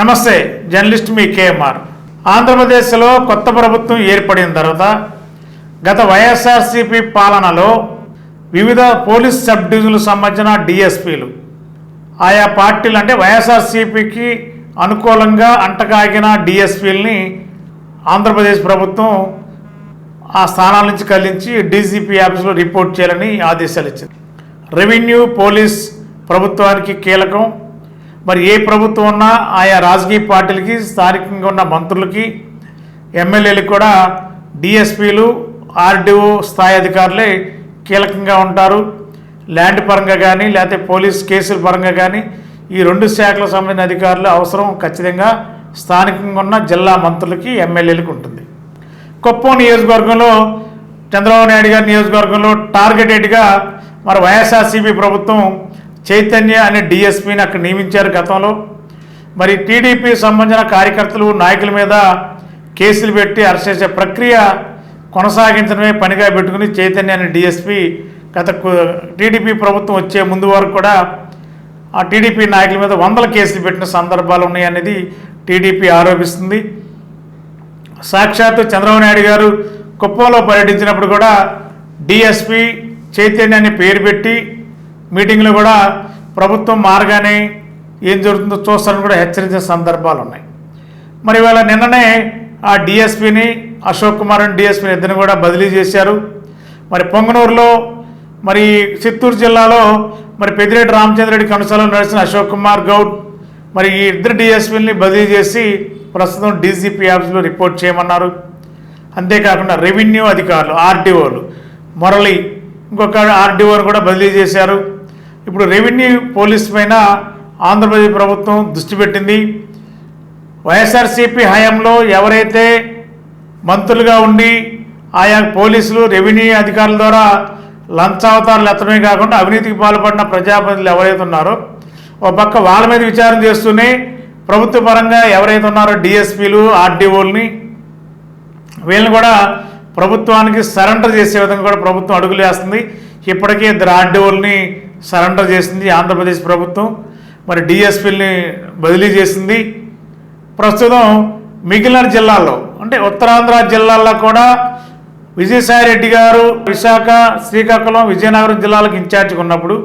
నమస్తే జర్నలిస్ట్ మీ కేఎంఆర్. ఆంధ్రప్రదేశ్లో కొత్త ప్రభుత్వం ఏర్పడిన తర్వాత గత వైఎస్ఆర్సీపీ పాలనలో వివిధ పోలీస్ సబ్ డివిజన్లకు సంబంధించిన డిఎస్పీలు. ఆయా పార్టీలు అంటే వైఎస్ఆర్సీపీకి అనుకూలంగా అంటకాగిన డిఎస్పీలని ఆంధ్రప్రదేశ్ ప్రభుత్వం ఆ స్థానాల నుంచి కదిలించి డీజీపీ ఆఫీసులో రిపోర్ట్ చేయాలని ఆదేశాలు ఇచ్చింది. రెవెన్యూ పోలీస్ ప్రభుత్వానికి కీలకం. మరి ఏ ప్రభుత్వం ఉన్నా ఆయా రాజకీయ పార్టీలకి స్థానికంగా ఉన్న మంత్రులకి ఎమ్మెల్యేలకు కూడా డిఎస్పీలు ఆర్డీఓ స్థాయి అధికారులే కీలకంగా ఉంటారు. ల్యాండ్ పరంగా కానీ లేకపోతే పోలీస్ కేసుల పరంగా కానీ ఈ రెండు శాఖలకు సంబంధించిన అధికారులు అవసరం ఖచ్చితంగా స్థానికంగా ఉన్న జిల్లా మంత్రులకి ఎమ్మెల్యేలకు ఉంటుంది. కుప్పం నియోజకవర్గంలో చంద్రబాబు నాయుడు గారి నియోజకవర్గంలో టార్గెటెడ్గా మరి వైఎస్ఆర్సీపీ ప్రభుత్వం చైతన్య అనే డిఎస్పీని అక్కడ నియమించారు గతంలో. మరి టీడీపీ సంబంధించిన కార్యకర్తలు నాయకుల మీద కేసులు పెట్టి అరెస్ట్ చేసే ప్రక్రియ కొనసాగించడమే పనిగా పెట్టుకుని చైతన్య అనే డిఎస్పీ గత టీడీపీ ప్రభుత్వం వచ్చే ముందు వరకు కూడా ఆ టీడీపీ నాయకుల మీద వందల కేసులు పెట్టిన సందర్భాలు ఉన్నాయనేది టీడీపీ ఆరోపిస్తుంది. సాక్షాత్తు చంద్రబాబు నాయుడు గారు కుప్పంలో పర్యటించినప్పుడు కూడా డిఎస్పి చైతన్యాన్ని పేరు పెట్టి మీటింగ్లో కూడా ప్రభుత్వం మారగానే ఏం జరుగుతుందో చూస్తారని కూడా హెచ్చరించిన సందర్భాలు ఉన్నాయి. మరి ఇవాళ నిన్ననే ఆ డిఎస్పిని అశోక్ కుమార్ అని డిఎస్పిని ఇద్దరిని కూడా బదిలీ చేశారు. మరి పొంగనూరులో మరి చిత్తూరు జిల్లాలో మరి పెద్దిరెడ్డి రామచంద్రరెడ్డి కనుసలో నడిచిన అశోక్ కుమార్ గౌడ్ మరి ఈ ఇద్దరు డిఎస్పీలని బదిలీ చేసి ప్రస్తుతం డీజీపీ ఆఫీస్లో రిపోర్ట్ చేయమన్నారు. అంతేకాకుండా రెవెన్యూ అధికారులు ఆర్డీఓలు మురళి ఇంకొక ఆర్డీఓని కూడా బదిలీ చేశారు. ఇప్పుడు రెవెన్యూ పోలీస్ పైన ఆంధ్రప్రదేశ్ ప్రభుత్వం దృష్టి పెట్టింది. వైఎస్ఆర్సీపీ హయాంలో ఎవరైతే మంత్రులుగా ఉండి ఆయా పోలీసులు రెవెన్యూ అధికారుల ద్వారా లంచావతారాలు ఎత్తడమే కాకుండా అవినీతికి పాల్పడిన ప్రజాప్రతినిధులు ఎవరైతే ఉన్నారో ఒక పక్క వాళ్ళ మీద విచారణ చేస్తూనే ప్రభుత్వ పరంగా ఎవరైతే ఉన్నారో డిఎస్పీలు ఆర్డీఓల్ని వీళ్ళని కూడా ప్రభుత్వానికి సరెండర్ చేసే విధంగా కూడా ప్రభుత్వం అడుగులు వేస్తుంది. ఇప్పటికే ఇద్దరు ఆర్డీఓల్ని సరెండర్ చేసింది ఆంధ్రప్రదేశ్ ప్రభుత్వం. మరి డిఎస్పీలని బదిలీ చేసింది. ప్రస్తుతం మిగిలిన జిల్లాల్లో అంటే ఉత్తరాంధ్ర జిల్లాల్లో కూడా విజయసాయి రెడ్డి గారు విశాఖ శ్రీకాకుళం విజయనగరం జిల్లాలకు ఇన్ఛార్జిగా ఉన్నప్పుడు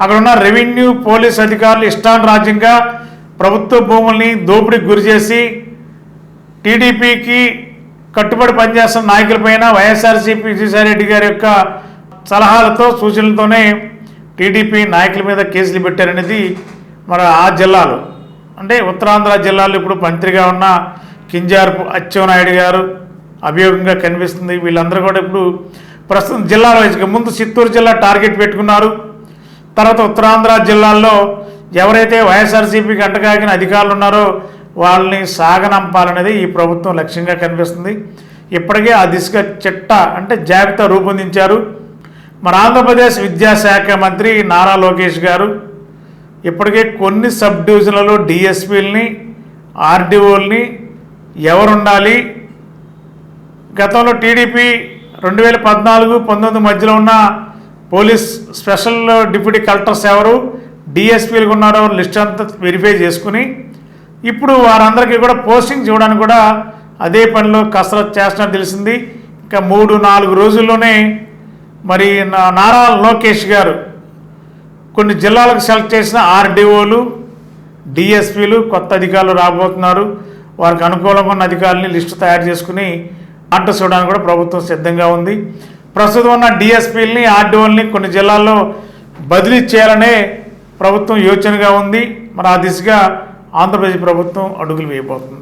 అక్కడ ఉన్న రెవెన్యూ పోలీస్ అధికారులు ఇష్టానురాజ్యంగా ప్రభుత్వ భూముల్ని దోపిడీకి గురి చేసి టీడీపీకి కట్టుబడి పనిచేస్తున్న నాయకులపైన వైఎస్ఆర్సీపీ విజయసాయిరెడ్డి గారి యొక్క సలహాలతో సూచనలతోనే టీడీపీ నాయకుల మీద కేసులు పెట్టారనేది మన ఆ జిల్లాలు. అంటే ఉత్తరాంధ్ర జిల్లాలో ఇప్పుడు మంత్రిగా ఉన్న కింజార్పు అచ్చెన్నాయుడు గారు అభియోగంగా కనిపిస్తుంది. వీళ్ళందరూ కూడా ఇప్పుడు ప్రస్తుతం జిల్లాల వైజ్గా ముందు చిత్తూరు జిల్లా టార్గెట్ పెట్టుకున్నారు. తర్వాత ఉత్తరాంధ్ర జిల్లాల్లో ఎవరైతే వైఎస్ఆర్సీపీకి అంటగాగిన అధికారులు ఉన్నారో వాళ్ళని సాగనంపాలనేది ఈ ప్రభుత్వం లక్ష్యంగా కనిపిస్తుంది. ఇప్పటికే ఆ దిశగా చిట్ట అంటే జాబితా రూపొందించారు. మన ఆంధ్రప్రదేశ్ విద్యాశాఖ మంత్రి నారా లోకేష్ గారు ఇప్పటికే కొన్ని సబ్ డివిజన్లలో డిఎస్పీలని ఆర్డీఓల్ని ఎవరుండాలి? గతంలో టీడీపీ రెండు వేల పద్నాలుగు పంతొమ్మిది మధ్యలో ఉన్న పోలీస్ స్పెషల్ డిప్యూటీ కలెక్టర్స్ ఎవరు డిఎస్పీలుగా ఉన్నారో లిస్ట్ అంతా వెరిఫై చేసుకుని ఇప్పుడు వారందరికీ కూడా పోస్టింగ్ చూడడానికి కూడా అదే పనిలో కసరత్ చేస్తున్నట్టు తెలిసింది. ఇంకా మూడు నాలుగు రోజుల్లోనే మరి నా- నారా లోకేష్ గారు కొన్ని జిల్లాలకు సెలెక్ట్ చేసిన ఆర్డీఓలు డిఎస్పీలు కొత్త అధికారులు రాబోతున్నారు. వారికి అనుకూలంగా ఉన్న అధికారులని లిస్టు తయారు చేసుకుని ఆర్డర్స్ చూడడానికి కూడా ప్రభుత్వం సిద్ధంగా ఉంది. ప్రస్తుతం ఉన్న డిఎస్పీలని ఆర్డీఓల్ని కొన్ని జిల్లాల్లో బదిలీ చేయాలనే ప్రభుత్వం యోచనగా ఉంది. మరి ఆ దిశగా ఆంధ్రప్రదేశ్ ప్రభుత్వం అడుగులు వేయబోతుంది.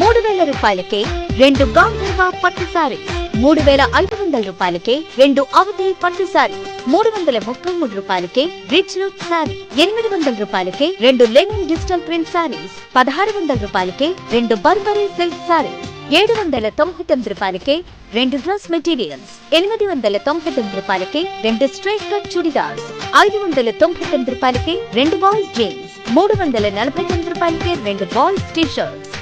మూడు వేల రూపాయలకే రెండు గాంధర్వ పట్టు సారీ మూడు వేల ఐదు వందల రూపాయలకే రెండు అవధి పట్టు సారీ మూడు వందల ముప్పై మూడు రూపాయలకే రిచ్ లుక్ సారీ ఎనిమిది వందల రూపాయలకే రెండు లెనిన్ డిజిటల్ ప్రింట్ సారీస్ పదహారు వందల రూపాయలకే రెండు బర్బరీ సిల్క్ సారీ ఏడు వందల తొంభై తొమ్మిది రూపాయలకే రెండు డ్రెస్ మెటీరియల్స్. ఎనిమిది వందల తొంభై తొమ్మిది రూపాయలకే రెండు స్ట్రైట్ కట్ చుడిదార్స్. ఐదు వందల తొంభై తొమ్మిది రూపాయలకే రెండు బాయ్స్ జీన్స్. మూడు వందల నలభై తొమ్మిది రూపాయలకే రెండు బాయ్స్ టీ షర్ట్స్